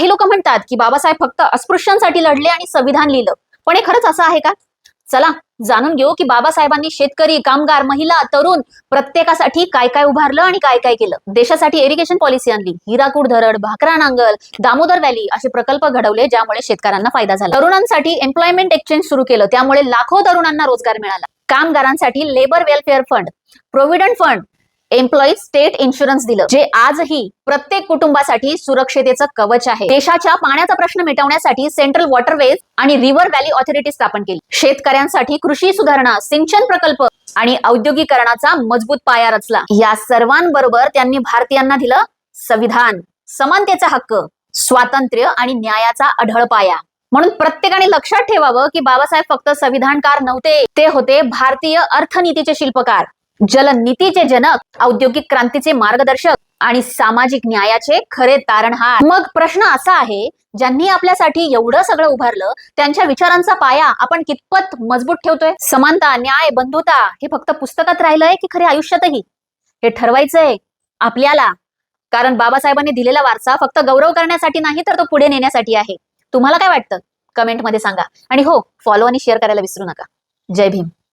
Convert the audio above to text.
काही लोक म्हणतात की बाबासाहेब फक्त अस्पृश्यांसाठी लढले आणि संविधान लिहिलं. पण हे खरंच असं आहे का? चला जाणून घेऊ की बाबासाहेबांनी शेतकरी कामगार महिला तरुण प्रत्येकासाठी काय काय उभारलं आणि काय काय केलं. देशासाठी इरिगेशन पॉलिसी आणली. हिराकूड धरण भाकरा नांगल दामोदर व्हॅली असे प्रकल्प घडवले ज्यामुळे शेतकऱ्यांना फायदा झाला. तरुणांसाठी एम्प्लॉयमेंट एक्सचेंज सुरू केलं. त्यामुळे लाखो तरुणांना रोजगार मिळाला. कामगारांसाठी labour welfare fund provident fund employee state insurance दिलं जे आजही प्रत्येक कुटुंबासाठी सुरक्षितेचं कवच आहे. देशाच्या पाण्याचा प्रश्न मिटवण्यासाठी सेंट्रल वॉटरवेज आणि रिव्हर व्हॅली ऑथॉरिटी स्थापन केली. शेतकऱ्यांसाठी कृषी सुधारणा सिंचन प्रकल्प आणि औद्योगिकरणाचा मजबूत पाया रचला. या सर्वांबरोबर त्यांनी भारतीयांना दिलं संविधान समानतेचा हक्क स्वातंत्र्य आणि न्यायाचा अढळ पाया. म्हणून प्रत्येकाने लक्षात ठेवावं की बाबासाहेब फक्त संविधानकार नव्हते. ते होते भारतीय अर्थनीतीचे शिल्पकार. जलनीतीचे जनक औद्योगिक क्रांतीचे मार्गदर्शक आणि सामाजिक न्यायाचे खरे तारणहार. मग प्रश्न असा आहे ज्यांनी आपल्यासाठी एवढं सगळं उभारलं त्यांच्या विचारांचा पाया आपण कितपत मजबूत ठेवतोय? समानता न्याय बंधुता हे फक्त पुस्तकात राहिलंय की खरे आयुष्यातही? हे ठरवायचंय आपल्याला. कारण बाबासाहेबांनी दिलेला वारसा फक्त गौरव करण्यासाठी नाही तर तो पुढे नेण्यासाठी आहे. तुम्हाला काय वाटतं? कमेंटमध्ये सांगा. आणि हो फॉलो आणि शेअर करायला विसरू नका. जय भीम.